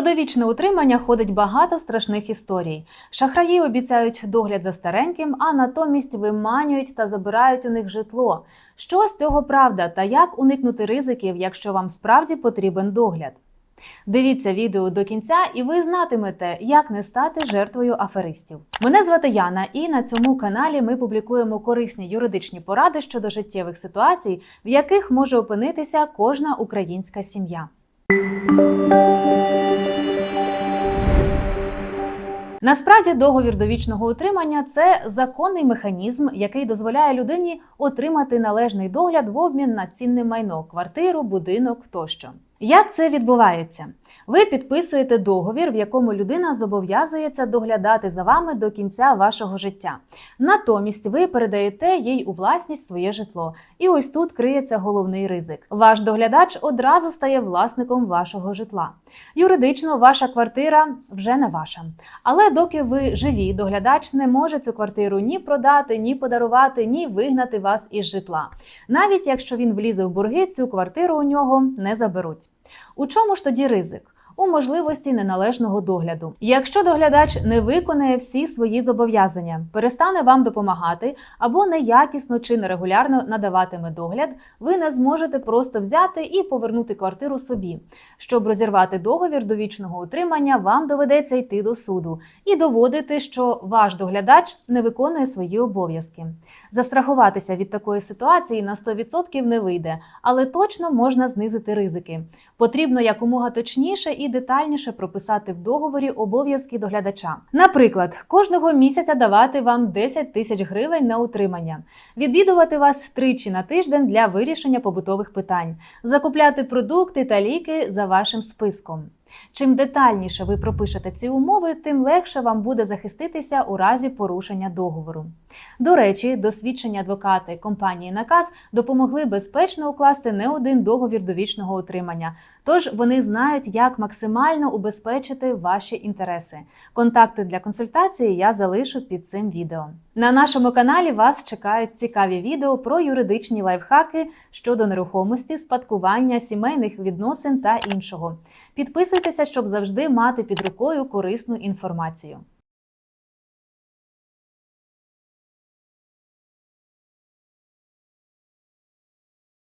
Про утримання ходить багато страшних історій. Шахраї обіцяють догляд за стареньким, а натомість виманюють та забирають у них житло. Що з цього правда та як уникнути ризиків, якщо вам справді потрібен догляд? Дивіться відео до кінця, і ви знатимете, як не стати жертвою аферистів. Мене звати Яна, і на цьому каналі ми публікуємо корисні юридичні поради щодо життєвих ситуацій, в яких може опинитися кожна українська сім'я. Насправді договір довічного утримання це законний механізм, який дозволяє людині отримати належний догляд в обмін на цінне майно, квартиру, будинок тощо. Як це відбувається? Ви підписуєте договір, в якому людина зобов'язується доглядати за вами до кінця вашого життя. Натомість ви передаєте їй у власність своє житло. І ось тут криється головний ризик. Ваш доглядач одразу стає власником вашого житла. Юридично ваша квартира вже не ваша. Але доки ви живі, доглядач не може цю квартиру ні продати, ні подарувати, ні вигнати вас із житла. Навіть якщо він влізе в борги, цю квартиру у нього не заберуть. У чому ж тоді ризик? У можливості неналежного догляду. Якщо доглядач не виконає всі свої зобов'язання, перестане вам допомагати або неякісно чи нерегулярно надаватиме догляд, ви не зможете просто взяти і повернути квартиру собі. Щоб розірвати договір довічного утримання, вам доведеться йти до суду і доводити, що ваш доглядач не виконує свої обов'язки. Застрахуватися від такої ситуації на 100% не вийде, але точно можна знизити ризики. Потрібно якомога точніше і детальніше прописати в договорі обов'язки доглядача. Наприклад, кожного місяця давати вам 10 тисяч гривень на утримання, відвідувати вас тричі на тиждень для вирішення побутових питань, закупляти продукти та ліки за вашим списком. Чим детальніше ви пропишете ці умови, тим легше вам буде захиститися у разі порушення договору. До речі, досвідчені адвокати компанії Наказ допомогли безпечно укласти не один договір довічного утримання. Тож вони знають, як максимально убезпечити ваші інтереси. Контакти для консультації я залишу під цим відео. На нашому каналі вас чекають цікаві відео про юридичні лайфхаки щодо нерухомості, спадкування, сімейних відносин та іншого. Підписуйтеся, щоб завжди мати під рукою корисну інформацію.